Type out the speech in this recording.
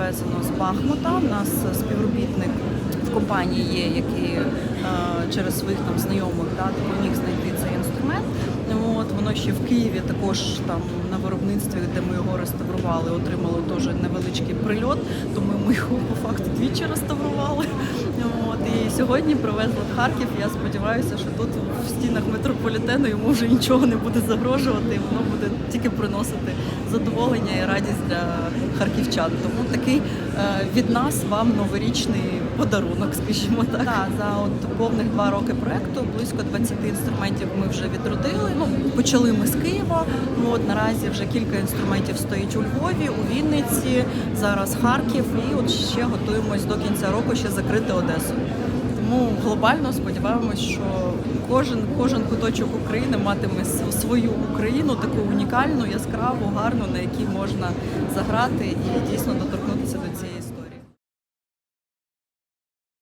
привезено з Бахмута. У нас співробітник в компанії є, який е, через своїх там знайомих да, допоміг знайти цей інструмент. От воно ще в Києві також там на виробництві, де ми його реставрували, отримало теж невеличкий прильот, тому ми його по факту двічі реставрували. Сьогодні привезли в Харків. Я сподіваюся, що тут в стінах метрополітену йому вже нічого не буде загрожувати, і воно буде тільки приносити задоволення і радість для харківчан. Тому такий е, від нас вам новорічний подарунок, скажімо так. Да, за от повних два роки проекту близько 20 інструментів ми вже відродили. Ну почали ми з Києва. Ну, от наразі вже кілька інструментів стоїть у Львові, у Вінниці, зараз Харків, і от ще готуємось до кінця року ще закрити Одесу. Тому глобально сподіваємось, що кожен кожен куточок України матиме свою Україну, таку унікальну, яскраву, гарну, на якій можна заграти і дійсно доторкнутися до цієї історії.